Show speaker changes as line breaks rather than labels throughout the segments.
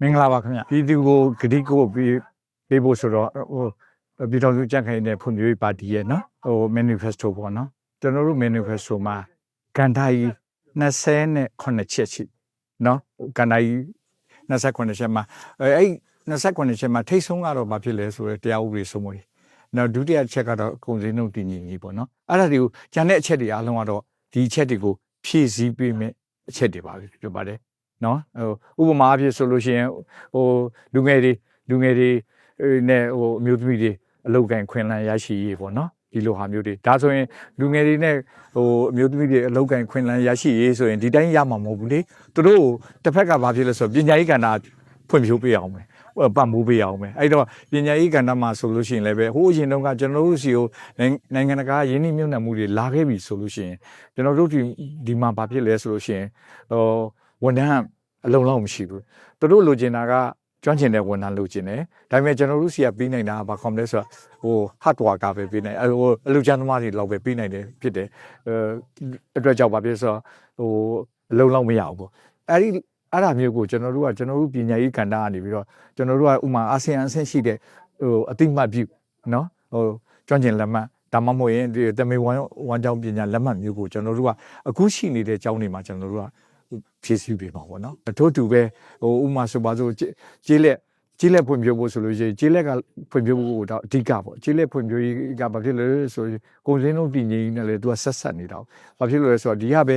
မင်္ဂလာပါခင်ဗျပြည်သူကိုဂတိကိုပေးပေးဖို့ဆိုတော့ဟိုပြည်တော်စုကြံ့ခိုင်တဲ့ဖွံ့ဖြိုးရေးပါတီရဲ့နော်ဟို manifesto ပေါ့နော်ကျွန်တော်တို့ manifesto မှာကန်တာကြီး28ချက်ရှိနော်ကန်တာကြီး28ချက်မှာအဲအဲ့28ချက်မှာထိတ်ဆုံးကတော့ဘာဖြစ်လဲဆိုတော့တရားဥပဒေစိုးမိုးရေးနောက်ဒုတိယချက်ကတော့ကုန်စည်နှုန်းတည်ငြိမ်ရေးပေါ့နော်အဲ့ဒါတွေကိုကျန်တဲ့အချက်တွေအားလုံးကတော့ဒီအချက်တွေကိုဖြည့်ဆည်းပေးမယ်အချက်တွေပါပဲဖြစ်ပါတယ် နော်ဟိုဥပမာအဖြစ်ဆိုလို့ရှိရင်ဟိုလူငယ်တွေလူငယ်တွေနဲ့ဟိုအမျိုးသမီးတွေအလောက်ကန်ခွင်လန်းရရှိရေးပေါ့နော်ဒီလိုဟာမျိုးတွေဒါဆိုရင်လူငယ်တွေနဲ့ဟိုအမျိုးသမီးတွေအလောက်ကန်ခွင်လန်းရရှိရေးဆိုရင်ဒီတိုင်းရမှာမဟုတ်ဘူးလေသူတို့တစ်ဖက်ကဘာဖြစ်လဲဆိုတော့ပညာရေးကဏ္ဍဖွံ့ဖြိုးပေးအောင်မယ်ဟိုပတ်မိုးပေးအောင်မယ်အဲ့တော့ပညာရေးကဏ္ဍမှာဆိုလို့ရှိရင်လည်းပဲဟိုအရင်တုန်းကကျွန်တော်တို့စီကိုနိုင်ငံတကာရင်းနှီးမြှုပ်နှံမှုတွေလာခဲ့ပြီဆိုလို့ရှိရင်ကျွန်တော်တို့ဒီဒီမှာဘာဖြစ်လဲဆိုလို့ရှိရင်ဟို ဝန်ထမ်းအလုံးလောက်မရှိဘူးသူတို့လိုချင်တာကကျွမ်းကျင်တဲ့ဝန်ထမ်းလိုချင်တယ်ဒါပေမဲ့ကျွန်တော်တို့စီကပြီးနိုင်တာကဘာခေါမလဲဆိုတော့ဟို hard worker ပဲပြီးနိုင်အဲဟိုအလူချမ်းသမားတွေလောက်ပဲပြီးနိုင်တယ်ဖြစ်တယ်အဲအတွက်ကြောင့်ဘာဖြစ်ဆိုတော့ဟိုအလုံးလောက်မရဘူးပေါ့အဲ့ဒီအဲ့ဒါမျိုးကိုကျွန်တော်တို့ကကျွန်တော်တို့ပညာရေးကဏ္ဍကနေပြီးတော့ကျွန်တော်တို့ကဥမာအာဆီယံအဆင့်ရှိတဲ့ဟိုအတိမတ်ပြုနော်ဟိုကျွမ်းကျင်လက်မှတ်ဒါမှမဟုတ်ရင်ဒီတမေဝမ်ဝမ်ကျောင်းပညာလက်မှတ်မျိုးကိုကျွန်တော်တို့ကအခုရှိနေတဲ့ကျောင်းတွေမှာကျွန်တော်တို့က ဖြည့်ဆည်းပေးပါဘောနော်ထို့တူပဲဟိုဥမာဆိုပါစို့ကျေးလက်ကျေးလက်ဖွံ့ဖြိုးဖို့ဆိုလို့ရှိရင်ကျေးလက်ကဖွံ့ဖြိုးဖို့တော့အဓိကပေါ့ကျေးလက်ဖွံ့ဖြိုးရေးကဘာဖြစ်လဲဆိုရင်ကုန်စည်နှုန်းပြည်ငြိမ်နေတယ်သူကဆက်ဆက်နေတာဘာဖြစ်လို့လဲဆိုတော့ဒီကပဲ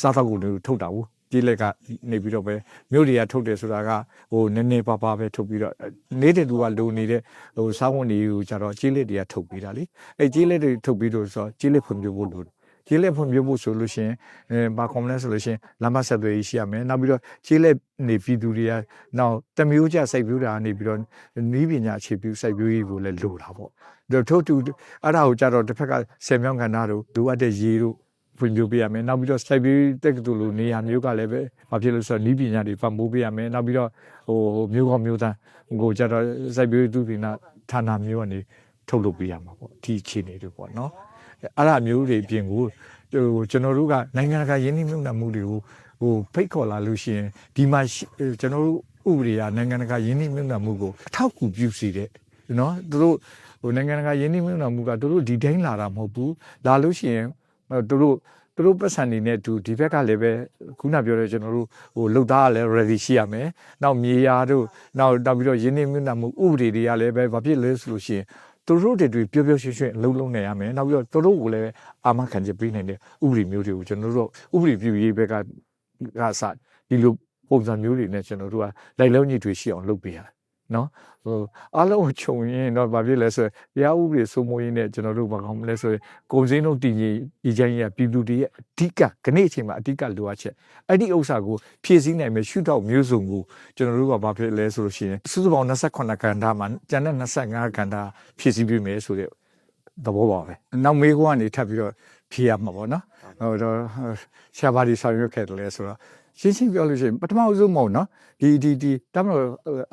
စားတော့ကုန်တွေထုတ်တာဘူးကျေးလက်ကနေပြီးတော့ပဲမြို့တွေကထုတ်တယ်ဆိုတာကဟိုနည်းနည်းပါးပါးပဲထုတ်ပြီးတော့နေတဲ့သူကလိုနေတဲ့ဟိုစားဝန်တွေကိုကြတော့ကျေးလက်တွေကထုတ်ပြီးတာလေအဲကျေးလက်တွေထုတ်ပြီးတော့ဆိုတော့ကျေးလက်ဖွံ့ဖြိုးဖို့လို ကျေးလက်ဖွံ့ဖြိုးဖို့ဆိုလို့ရှိရင်အဲဘာကွန်လဲဆိုလို့ရှိရင်လမ်းမဆက်သွယ်ရေးရှိရမယ်နောက်ပြီးတော့ကျေးလက်နေပြည်သူတွေကနောက်တမျိုးကြစိုက်ပျိုးတာနေပြီးတော့နီးပညာအခြေပြုစိုက်ပျိုးရေးကိုလည်းလိုတာပေါ့ဒါထို့တူအဲ့ဒါကိုကြတော့တစ်ဖက်ကဆယ်မြောင်းကဏ္ဍတို့လိုအပ်တဲ့ရေတို့ဖွံ့ဖြိုးပေးရမယ်နောက်ပြီးတော့စိုက်ပျိုးတက်ကတူလိုနေရာမျိုးကလည်းပဲဘာဖြစ်လို့ဆိုတော့နီးပညာတွေပံ့ပိုးပေးရမယ်နောက်ပြီးတော့ဟိုမျိုးကောင်းမျိုးသားဟိုကြတော့စိုက်ပျိုးသူပညာဌာနမျိုးကနေထုတ်လုပ်ပေးရမှာပေါ့ဒီအခြေအနေတွေပေါ့နော် အဲ့ဒါမျိုးတွေပြင်ကိုဟိုကျွန်တော်တို့ကနိုင်ငံတကာယင်းနှိမ့်မြုပ်နှံမှုတွေကိုဟိုဖိတ်ခေါ်လာလို့ရှိရင်ဒီမှာကျွန်တော်တို့ဥပဒေကနိုင်ငံတကာယင်းနှိမ့်မြုပ်နှံမှုကိုအထောက်အကူပြုစေတဲ့နော်သူတို့ဟိုနိုင်ငံတကာယင်းနှိမ့်မြုပ်နှံမှုကသူတို့ဒီတိုင်းလာတာမဟုတ်ဘူးလာလို့ရှိရင်သူတို့သူတို့ပတ်စံနေနဲ့တူဒီဘက်ကလည်းပဲခုနပြောတဲ့ကျွန်တော်တို့ဟိုလုတ်သားကလည်း ready ရှိရမယ်။နောက်မြေယာတို့နောက်တောက်ပြီးတော့ရင်းနှီးမြှုပ်နှံမှုဥပဒေတွေကလည်းပဲဘာဖြစ်လဲဆိုလို့ရှိရင် သူတို့တွေတွေပျော်ပျော်ရွှင်ရွှင်အလုံးလုံးနေရမယ်နောက်ပြီးတော့သူတို့ကိုလည်းအာမခံချက်ပေးနိုင်တဲ့ဥပဒေမျိုးတွေကိုကျွန်တော်တို့ဥပဒေပြုရေးဘက်ကကစဒီလိုပုံစံမျိုးတွေနဲ့ကျွန်တော်တို့ကလိုက်လုံးကြီးတွေရှိအောင်လုပ်ပေးရတယ် နော်ဟိုအားလုံးကိုခြုံရင်တော့ဘာဖြစ်လဲဆိုရင်တရားဥပဒေစိုးမိုးရေးနဲ့ကျွန်တော်တို့ဘာကောင်းမလဲဆိုရင်ကုန်စည်နှုန်းတည်ငြိမ်ဒီချိုင်းရပြည်သူတွေရဲ့အဓိကခနေ့အချိန်မှာအဓိကလိုအပ်ချက်အဲ့ဒီဥစ္စာကိုဖြည့်ဆည်းနိုင်မယ်ရှုထောက်မျိုးစုံကိုကျွန်တော်တို့ကဘာဖြစ်လဲဆိုလို့ရှိရင်စုစုပေါင်း28ကဏ္ဍမှာကျန်တဲ့25ကဏ္ဍဖြည့်ဆည်းပြီးမယ်ဆိုတဲ့သဘောပါပဲနောက်မေးခွန်းကနေထပ်ပြီးတော့ဖြည့်ရမှာပေါ့နော်ဟိုတော့ရှားပါဒီဆောင်ရွက်ခဲ့တယ်လဲဆိုတော့ ရှင်းရှင်းပြောလို့ရှိရင်ပထမအဆုံးမဟုတ်နော်ဒီဒီဒီတမလို့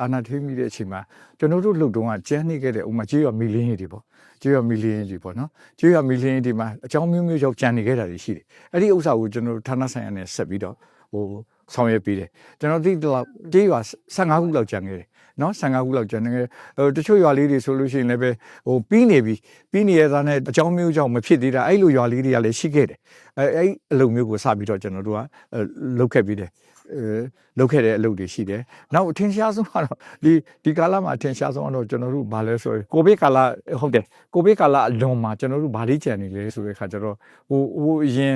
အာနာထိမိတဲ့အချိန်မှာကျွန်တော်တို့လှုပ်တုံးကကျန်းနေခဲ့တဲ့ဥမာကြေးရမီလီယံတွေပေါ့ကြေးရမီလီယံတွေပေါ့နော်ကြေးရမီလီယံတွေမှာအကြောင်းမျိုးမျိုးရောက်ကျန်နေခဲ့တာတွေရှိတယ်အဲ့ဒီဥစ္စာကိုကျွန်တော်တို့ဌာနဆိုင်ရာနဲ့ဆက်ပြီးတော့ဟိုဆောင်ရွက်ပေးတယ်ကျွန်တော်ဒီတော့ကြေးရ15ခုလောက်ကျန်ခဲ့တယ် နော်15ခုလောက်ကျန်နေတယ်ဟိုတချို့ရွာလေးတွေဆိုလို့ရှိရင်လည်းပဲဟိုပြီးနေပြီပြီးနေရတဲ့နဲ့အကြောင်းမျိုးကြောင့်မဖြစ်သေးတာအဲ့လိုရွာလေးတွေကလည်းရှိခဲ့တယ်အဲအဲ့အလုပ်မျိုးကိုစပြီးတော့ကျွန်တော်တို့ကလုပ်ခဲ့ပြီးတယ်အဲ လုပ်ခဲ့တဲ့အလုပ်တွေရှိတယ်။နောက်အထင်ရှားဆုံးကတော့ဒီဒီကာလမှာအထင်ရှားဆုံးကတော့ကျွန်တော်တို့ဘာလဲဆိုရင်ကိုဗစ်ကာလဟုတ်တယ်ကိုဗစ်ကာလအလွန်မှာကျွန်တော်တို့ဘာလေးကြံနေလဲဆိုတဲ့ခါကျတော့ဟိုဟိုအရင်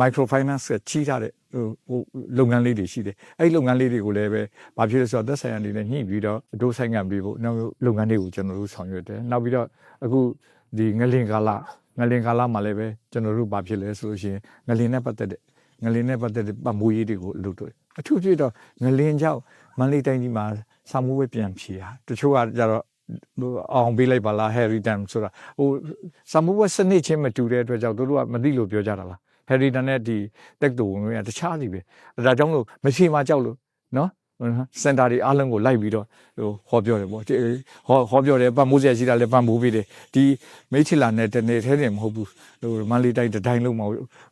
microfinance ကကြီးထားတဲ့ဟိုဟိုလုပ်ငန်းလေးတွေရှိတယ်။အဲ့ဒီလုပ်ငန်းလေးတွေကိုလည်းပဲဘာဖြစ်လဲဆိုတော့သက်ဆိုင်ရာအနေနဲ့ညှိပြီးတော့အတိုးဆိုင်ငံပြီးဖို့နောက်လုပ်ငန်းတွေကိုကျွန်တော်တို့ဆောင်ရွက်တယ်။နောက်ပြီးတော့အခုဒီငလင်ကာလငလင်ကာလမှာလည်းပဲကျွန်တော်တို့ဘာဖြစ်လဲဆိုလို့ရှိရင်ငလင်နဲ့ပတ်သက်တဲ့ ငလင်နဲ့ပတ်သက်တဲ့ပတ်မိုးရေးတွေကိုလုပ်တော့အထူးဖြစ်တော့ငလင်ကြောင့်မန္တလေးတိုင်းကြီးမှာစာမိုးပဲပြန်ဖြေတာတချို့ကကြတော့အောင်ပေးလိုက်ပါလား Harry Dam ဆိုတာဟိုစာမိုးပဲစနစ်ချင်းမတူတဲ့အတွက်ကြောင့်တို့ကမသိလို့ပြောကြတာလား Harry Dam နဲ့ဒီတက်တူဝင်ကတခြားစီပဲဒါကြောင့်လို့မဖြေမှကြောက်လို့နော်စင်တာတွေအားလုံးကိုလိုက်ပြီးတော့ဟိုဟောပြောတယ်ပေါ့ဟောဟောပြောတယ်ပတ်မိုးစရာရှိတာလည်းပတ်မိုးပေးတယ်ဒီမိချီလာနဲ့တနေ့ထဲနေမဟုတ်ဘူးဟိုမန္တလေးတိုင်းတိုင်းလုံးမှာ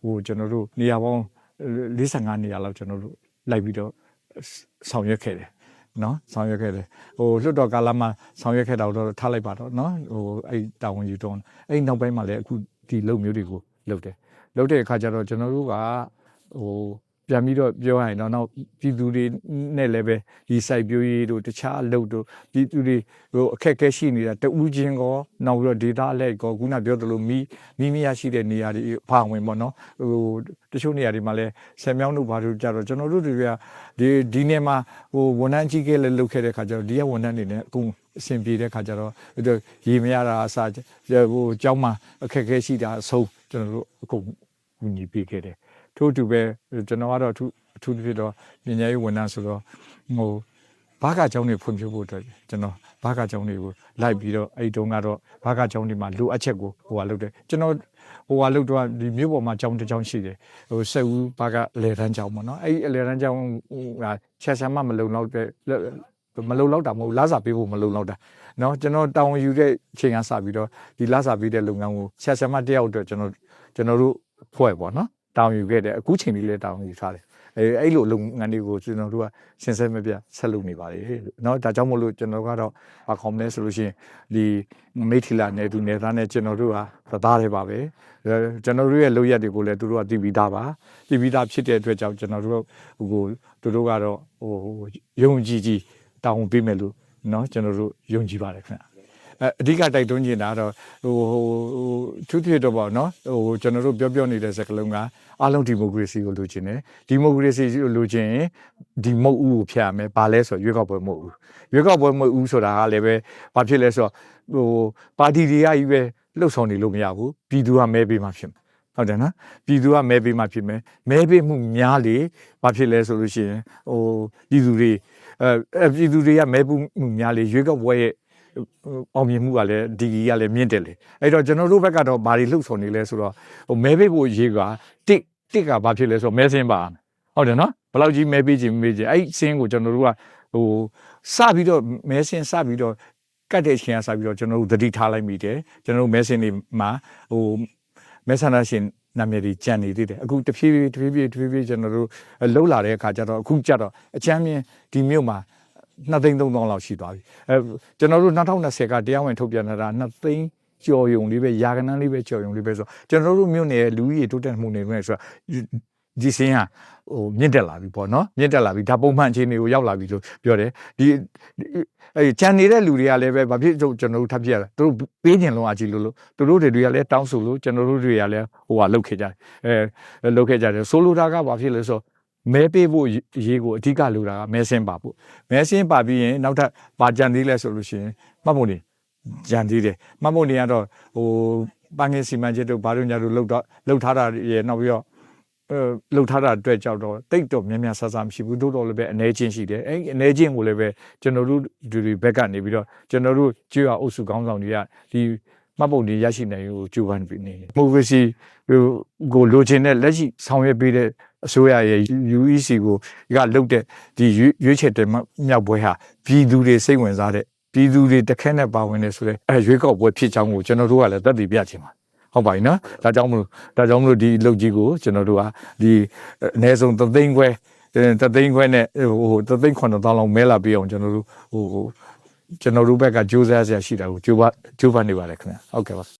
ဟိုကျွန်တော်တို့နေရာပေါင်း 45နေရာလောက်ကျွန်တော်တို့လိုက်ပြီးတော့ဆောင်ရွက်ခဲ့တယ်နော်ဆောင်ရွက်ခဲ့တယ်ဟိုလွတ်တော်ကာလမှာဆောင်ရွက်ခဲ့တာတော့ထားလိုက်ပါတော့နော်ဟိုအဲ့တာဝန်ယူတော့အဲ့နောက်ပိုင်းမှာလည်းအခုဒီလုံမျိုးတွေကိုလုပ်တယ်လုပ်တဲ့အခါကျတော့ကျွန်တော်တို့ကဟို ပြန်ပြီးတော့ပြောရရင်တော့နောက်ပြည်သူတွေနဲ့လည်းပဲဒီစိုက်ပျိုးရေးတို့တခြားအလုပ်တို့ပြည်သူတွေဟိုအခက်အခဲရှိနေတာတဦးချင်းကောနောက်ပြီးတော့ဒေတာအလိုက်ကောခုနပြောသလိုမိမိမိရရှိတဲ့နေရာတွေအဖာဝင်ပေါ့နော်ဟိုတချို့နေရာတွေမှာလည်းဆယ်မြောင်းတို့ဘာတို့ကြတော့ကျွန်တော်တို့တွေကဒီဒီနေမှာဟိုဝန်ထမ်းကြီးကလည်းလုပ်ခဲ့တဲ့ခါကျတော့ဒီကဝန်ထမ်းတွေနဲ့အကုန်အဆင်ပြေတဲ့ခါကျတော့ဟိုရေမရတာအစားဟိုကျောင်းမှာအခက်အခဲရှိတာအဆုံးကျွန်တော်တို့အကုန်ဝင်ကြီးပေးခဲ့တယ် ထို့အတူပဲကျွန်တော်ကတော့အထူးအထူးသဖြင့်တော့ပညာရေးဝန်ထမ်းဆိုတော့ဟိုဘာကကျောင်းတွေဖွံ့ဖြိုးဖို့အတွက်ကျွန်တော်ဘာကကျောင်းတွေကိုလိုက်ပြီးတော့အဲ့တုန်းကတော့ဘာကကျောင်းတွေမှာလိုအပ်ချက်ကိုဟိုဟာလုပ်တယ်ကျွန်တော်ဟိုဟာလုပ်တော့ဒီမြို့ပေါ်မှာကျောင်းတစ်ကျောင်းရှိတယ်ဟိုဆက်ဦးဘာကအလဲတန်းကျောင်းပေါ့နော်အဲ့ဒီအလဲတန်းကျောင်းကချက်ဆမ်းမမလုံလောက်တဲ့မလုံလောက်တာမဟုတ်လာစာပေးဖို့မလုံလောက်တာเนาะကျွန်တော်တောင်းယူတဲ့ချိန်ကစပြီးတော့ဒီလာစာပေးတဲ့လုပ်ငန်းကိုချက်ဆမ်းမတယောက်အတွက်ကျွန်တော်ကျွန်တော်တို့ဖွဲ့ပေါ့နော် တောင်းယူခဲ့တယ်အခုချိန်လေးလည်းတောင်းယူထားတယ်အဲအဲ့လိုလုပ်ငန်းတွေကိုကျွန်တော်တို့ကစဉ်ဆက်မပြတ်ဆက်လုပ်နေပါလေเนาะဒါကြောင့်မို့လို့ကျွန်တော်ကတော့ဘာခေါမလဲဆိုလို့ရှိရင်ဒီမိထီလာနယ်သူနယ်သားနဲ့ကျွန်တော်တို့ကသသားတွေပါပဲအဲကျွန်တော်တို့ရဲ့လုပ်ရက်တွေကိုလည်းသူတို့ကတည်ပြီးသားပါတည်ပြီးသားဖြစ်တဲ့အတွက်ကြောင့်ကျွန်တော်တို့ဟိုသူတို့ကတော့ဟိုယုံကြည်ကြည်တောင်းပေးမယ်လို့เนาะကျွန်တော်တို့ယုံကြည်ပါတယ်ခင်ဗျ အဲအဓိကတိုက်တွန်းနေတာကတော့ဟိုဟိုဟိုသူဖြစ်တော့ပေါ့နော်ဟိုကျွန်တော်တို့ပြောပြောနေတဲ့စကားလုံးကအလုံးဒီမိုကရေစီကိုလိုချင်တယ်ဒီမိုကရေစီကိုလိုချင်ရင်ဒီမုတ်ဦးကိုဖျက်ရမယ်ဘာလဲဆိုရွေးကောက်ပွဲမဟုတ်ဘူးရွေးကောက်ပွဲမဟုတ်ဘူးဆိုတာကလည်းပဲဘာဖြစ်လဲဆိုတော့ဟိုပါတီတွေကကြီးပဲလှုပ်ဆောင်နေလို့မရဘူးပြည်သူကမဲပေးမှဖြစ်မယ်ဟုတ်တယ်နော်ပြည်သူကမဲပေးမှဖြစ်မယ်မဲပေးမှုများလေဘာဖြစ်လဲဆိုလို့ရှိရင်ဟိုပြည်သူတွေအဲပြည်သူတွေကမဲပေးမှုများလေရွေးကောက်ပွဲရဲ့ အောင်မြင်မှုကလည်းဒီကြီးကလည်းမြင့်တယ်လေအဲ့တော့ကျွန်တော်တို့ဘက်ကတော့ဘာတွေလှုပ်ဆောင်နေလဲဆိုတော့ဟိုမဲပေးဖို့ရေးကတစ်တစ်ကဘာဖြစ်လဲဆိုတော့မဲစင်းပါဟုတ်တယ်နော်ဘယ်လောက်ကြီးမဲပေးခြင်းမေးခြင်းအဲ့စင်းကိုကျွန်တော်တို့ကဟိုစပြီးတော့မဲစင်းစပြီးတော့ကတ်တဲ့ချင်းကစပြီးတော့ကျွန်တော်တို့သတိထားလိုက်မိတယ်ကျွန်တော်တို့မဲစင်းတွေမှာဟိုမဲဆန္ဒရှင်နာမည်တွေကြံနေသေးတယ်အခုတဖြည်းဖြည်းတဖြည်းဖြည်းတဖြည်းဖြည်းကျွန်တော်တို့လှုပ်လာတဲ့အခါကျတော့အခုကျတော့အချမ်းမြင်ဒီမြို့မှာ 2သိန်း3000လောက်ရှိသွားပြီအဲကျွန်တော်တို့2020ကတရားဝင်ထုတ်ပြန်လာတာ2သိန်းကျော်ယုံလေးပဲယာကနန်းလေးပဲကျော်ယုံလေးပဲဆိုကျွန်တော်တို့မြို့နယ်ရဲ့လူကြီးတိုးတက်မှုနေလို့ဆိုတော့ဒီစင်းဟာဟိုမြင့်တက်လာပြီပေါ့နော်မြင့်တက်လာပြီဒါပုံမှန်အခြေအနေကိုရောက်လာပြီလို့ပြောတယ်ဒီအဲကြံနေတဲ့လူတွေကလည်းပဲဘာဖြစ်လို့ကျွန်တော်တို့ထပ်ပြရတာသူတို့ပေးကျင်လုံးအကြည့်လို့လို့သူတို့တွေကလည်းတောင်းဆိုလို့ကျွန်တော်တို့တွေကလည်းဟိုဟာလုတ်ခဲ့ကြတယ်အဲလုတ်ခဲ့ကြတယ်ဆိုလိုတာကဘာဖြစ်လဲဆိုတော့ မဲပေးဖို့ရေးကိုအဓိကလိုတာကမဲစင်းပါဖို့မဲစင်းပါပြီးရင်နောက်ထပ်ပါကြံသေးလဲဆိုလို့ရှိရင်မှတ်ဖို့နေကြံသေးတယ်မှတ်ဖို့နေကတော့ဟိုပန်းငယ်စီမံချက်တို့ဘာလို့ညာတို့လောက်တော့လောက်ထားတာရေနောက်ပြီးတော့အဲလှုပ်ထားတာအတွက်ကြောက်တော့တိတ်တော့များများဆဆမရှိဘူးတိုးတော့လည်းပဲအနေချင်းရှိတယ်အဲအနေချင်းကိုလည်းပဲကျွန်တော်တို့ဒီဒီဘက်ကနေပြီးတော့ကျွန်တော်တို့ကျွေးရအုပ်စုခေါင်းဆောင်တွေကဒီမှတ်ပုံတွေရရှိနိုင်ကိုကြိုးပမ်းပြီးနေမိုကရေစီဟိုကိုလိုချင်တဲ့လက်ရှိဆောင်ရွက်ပေးတဲ့ အစိုးရရဲ့ UEC ကိုကလုတ်တဲ့ဒီရွေးချယ်တဲ့မြောက်ပွဲဟာပြည်သူတွေစိတ်ဝင်စားတဲ့ပြည်သူတွေတခက်နဲ့ပါဝင်နေဆိုတဲ့အဲရွေးကောက်ပွဲဖြစ်ချောင်းကိုကျွန်တော်တို့ကလည်းသက်တည်ပြချင်ပါဟုတ်ပါပြီနော်ဒါကြောင့်မလို့ဒါကြောင့်မလို့ဒီလုတ်ကြီးကိုကျွန်တော်တို့ကဒီအနည်းဆုံးသသိန်းခွဲတသိန်းခွဲနဲ့ဟိုသသိန်း9000လောက်မဲလာပြီးအောင်ကျွန်တော်တို့ဟိုကျွန်တော်တို့ဘက်ကကြိုးစားဆရာရှိတာကိုကြိုးပကြိုးပနေပါတယ်ခင်ဗျဟုတ်ကဲ့ပါ